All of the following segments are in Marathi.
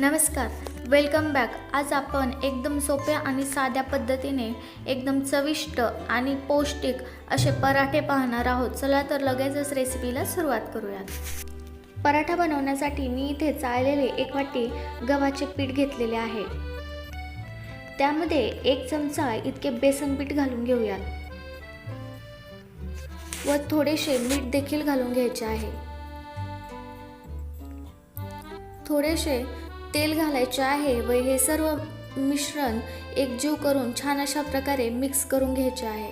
नमस्कार. वेलकम बॅक आज आपण एकदम सोप्या आणि साध्या पद्धतीने एकदम चविष्ट आणि पौष्टिक असे पराठे पाहणार आहोत. चला तर लगेचच रेसिपीला सुरुवात करूयात. पराठा बनवण्यासाठी मी इथे चाळलेले एक वाटी गव्हाचे पीठ घेतलेले आहे. त्यामध्ये एक चमचा इतके बेसन पीठ घालून घेऊयात. व थोडेसे मीठ देखील घालून घ्यायचे आहे. थोडेसे तेल घालायचे आहे व हे सर्व मिश्रण एकजीव करून छान अशा प्रकारे मिक्स करून घ्यायचे आहे.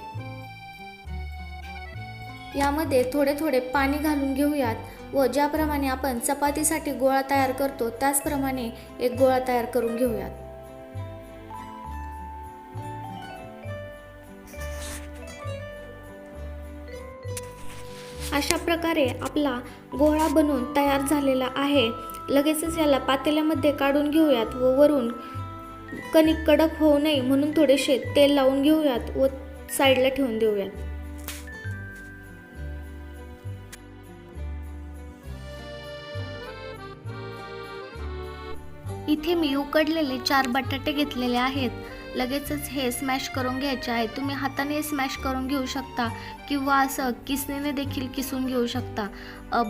यामध्ये थोडे थोडे पाणी घालून घेऊयात व ज्याप्रमाणे आपण चपातीसाठी गोळा तयार करतो त्याचप्रमाणे एक गोळा तयार करून घेऊयात. अशा प्रकारे आपला गोळा बनवून तयार झालेला आहे. लगेचच याला पातेल्यामध्ये काढून घेऊयात व वरून कणिक कडक होऊ नये म्हणून थोडेसे तेल लावून घेऊयात व साईडला ठेवून देऊयात. इथे मी उकडलेले चार बटाटे घेतलेले आहेत. लगेचच हे स्मॅश करून घ्यायचे आहे. तुम्ही हाताने स्मॅश करून घेऊ शकता किंवा असं किसणीने देखील किसून घेऊ शकता.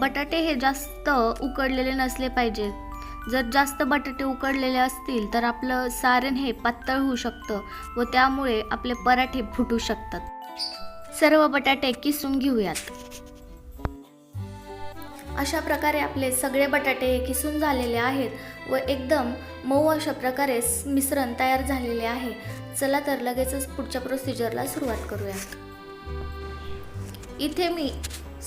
बटाटे हे जास्त उकडलेले नसले पाहिजेत जर जास्त बटाटे उकडलेले असतील तर आपलं सारण हे पातळ होऊ शकतं व त्यामुळे आपले पराठे फुटू शकतात. सर्व बटाटे किसून घेऊयात. अशा प्रकारे आपले सगळे बटाटे किसून झालेले आहेत व एकदम मऊ अशा प्रकारे मिश्रण तयार झालेले आहे. चला तर लगेचच पुढच्या प्रोसिजरला सुरुवात करूयात इथे मी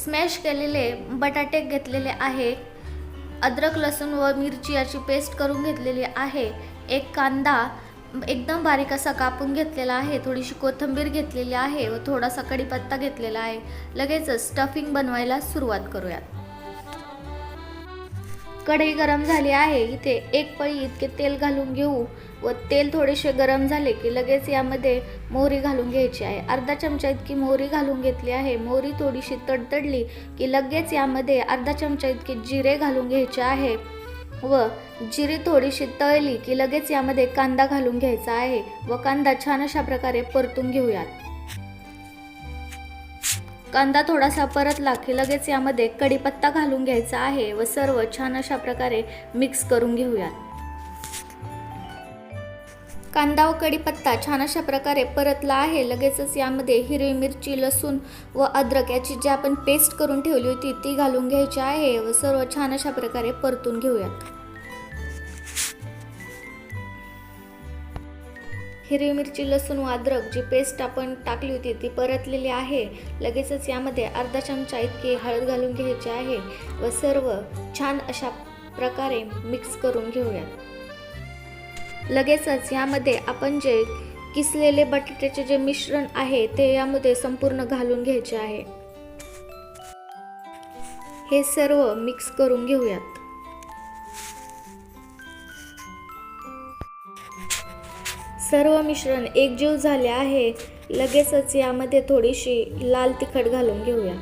स्मॅश केलेले बटाटे घेतलेले आहे. अद्रक लसूण व मिरची याची पेस्ट करून घेतलेली आहे. एक कांदा एकदम बारीक असा कापून घेतलेला आहे. थोडीशी कोथिंबीर घेतलेली आहे व थोडासा कढीपत्ता घेतलेला आहे. लगेचच स्टफिंग बनवायला सुरुवात करूयात. कढई गरम झाली आहे. इथे एक पळी इतके तेल घालून घेऊ व तेल थोडेसे गरम झाले की लगेच यामध्ये मोहरी घालून घ्यायची आहे. अर्धा चमचा इतकी मोहरी घालून घेतली आहे. मोहरी थोडीशी तडतडली की लगेच यामध्ये अर्धा चमचा इतके जिरे घालून घ्यायचे आहे व जिरे थोडीशी तळली की लगेच यामध्ये कांदा घालून घ्यायचा आहे व कांदा छान अशा प्रकारे परतून घेऊयात. कांदा थोडासा परतला की लगेच यामध्ये कढीपत्ता घालून घ्यायचा आहे व सर्व छान अशा प्रकारे मिक्स करून घेऊयात. कांदा व कढीपत्ता छान अशा प्रकारे परतला आहे लगेचच यामध्ये हिरवी मिरची लसूण व अद्रक याची जी आपण पेस्ट करून ठेवली होती ती घालून घ्यायची आहे व सर्व छान अशा प्रकारे परतून घेऊयात. हिरवी मिरची लसूण व अद्रक जी पेस्ट आपण टाकली होती ती परतलेली आहे. लगेचच यामध्ये अर्धा चमचा इतकी हळद घालून घ्यायची आहे व सर्व छान अशा प्रकारे मिक्स करून घेऊया लगेचच यामध्ये आपण जे किसलेले बटाट्याचे जे मिश्रण आहे ते यामध्ये संपूर्ण घालून घ्यायचे आहे. हे सर्व मिक्स करून घेऊयात. सर्व मिश्रण एकजीव झाले आहे. लगेचच यामध्ये थोडीशी लाल तिखट घालून घेऊया.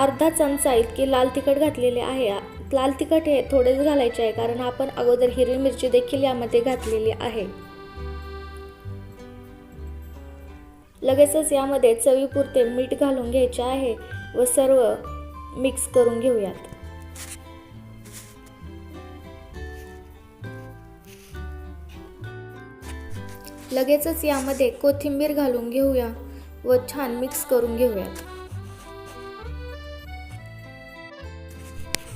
अर्धा चमचा इतकी लाल तिखट घातलेली आहे. लाल तिखट हे थोडेच घालायचे आहे कारण आपण अगोदर हिरवी मिरची देखील यामध्ये घातलेली आहे. लगेचच यामध्ये चवीपुरते मीठ घालून घ्यायचे आहे व सर्व मिक्स करून घेऊयात. लगेचच यामध्ये कोथिंबीर घालून घेऊया व छान मिक्स करून घेऊया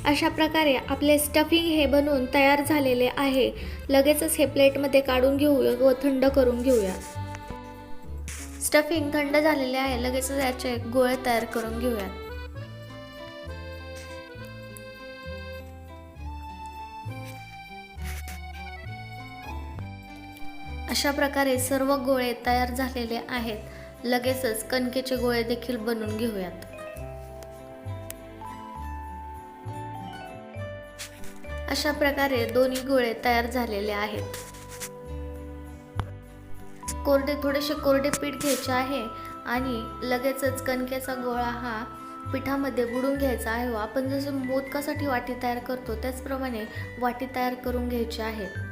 अशा प्रकारे आपले स्टफिंग हे बनवून तयार झालेले आहे. लगेचच हे प्लेटमध्ये काढून घेऊया व थंड करून घेऊया. स्टफिंग थंड झालेले आहे. लगेचच याचे गोळे तयार करून घेऊयात. अशा प्रकारे सर्व गोळे तयार झालेले आहेत. लगेचच कणकेचे गोळे देखील बनवून घेऊयात. अशा प्रकारे दोन्ही गोळे तयार झालेले आहेत. कोरडे थोडेसे कोरडे पीठ घ्यायचे आहे आणि लगेचच कणकेचा गोळा हा पिठामध्ये बुडून घ्यायचा आहे. आपण जसं मोदकासाठी वाटी तयार करतो त्याचप्रमाणे वाटी तयार करून घ्यायची आहे.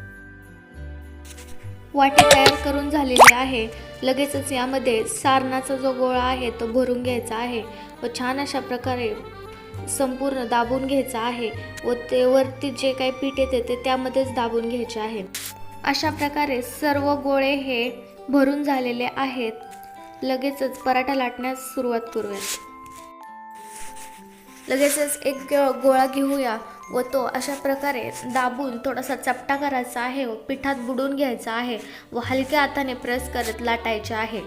वाटी तयार करून झालेली आहे. लगेचच यामध्ये सारणाचा जो गोळा आहे तो भरून घ्यायचा आहे व छान अशा प्रकारे संपूर्ण दाबून घ्यायचा आहे व ते वरती जे काही पीठ येते ते त्यामध्येच दाबून घ्यायचे आहे. अशा प्रकारे सर्व गोळे हे भरून झालेले आहेत. लगेचच पराठा लाटण्यास सुरुवात करूया. लगेचच एक गोळा घेऊया. व तो अशा प्रकारे दाबून थोडासा चपटा करायचा आहे व पिठात बुडून घ्यायचा आहे व हलक्या हाताने प्रेस करत लाटायचे आहे.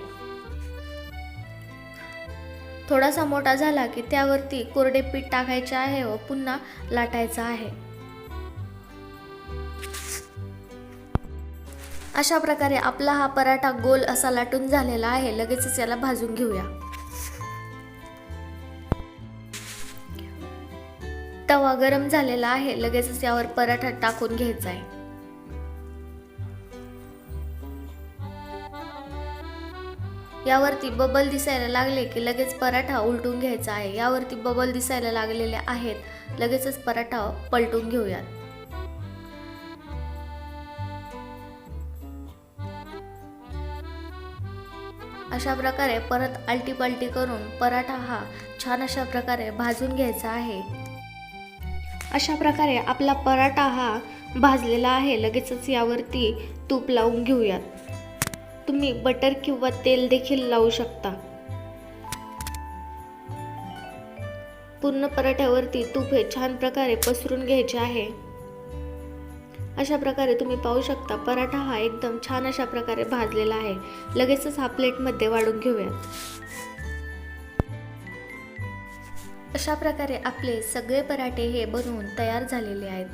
थोडासा मोठा झाला की त्यावरती कोरडे पीठ टाकायचे आहे व पुन्हा लाटायचं आहे. अशा प्रकारे आपला हा पराठा गोल असा लाटून झालेला आहे. लगेचच याला भाजून घेऊया. तवा गरम झालेला आहे. लगेचच यावर पराठा टाकून घ्यायचा आहे. यावरती बबल दिसायला लागले की लगेच पराठा उलटून घ्यायचा आहे. यावरती बबल दिसायला लागलेले आहेत. लगेचच पराठा पलटून घेऊयात. अशा प्रकारे परत आलटी पालटी करून पराठा हा छान अशा प्रकारे भाजून घ्यायचा आहे. अशा प्रकारे आपला पराठा हा भाजलेला आहे. लगेचच यावरती तूप लावून घेऊयात. तुम्ही बटर किंवा तेल देखील लावू शकता. पूर्ण पराठ्यावरती तूप हे छान प्रकारे पसरून घ्यायचे आहे. अशा प्रकारे तुम्ही पाहू शकता पराठा हा एकदम छान अशा प्रकारे भाजलेला आहे. लगेचच हा प्लेटमध्ये वाढून घेऊयात. अशा प्रकारे आपले सगळे पराठे हे बनवून तयार झालेले आहेत.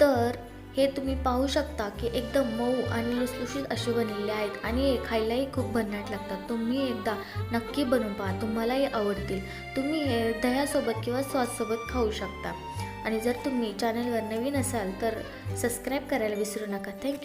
तर हे तुम्ही पाहू शकता की एकदम मऊ आणि लुसलुशीत असे बनलेले आहेत आणि हे खायलाही खूप भन्नाट लागतात. तुम्ही एकदा नक्की बनवून पहा. तुम्हालाही आवडतील. तुम्ही हे दह्यासोबत किंवा सॉससोबत खाऊ शकता. आणि जर तुम्ही चॅनलवर नवीन असाल तर सबस्क्राईब करायला विसरू नका. थँक्यू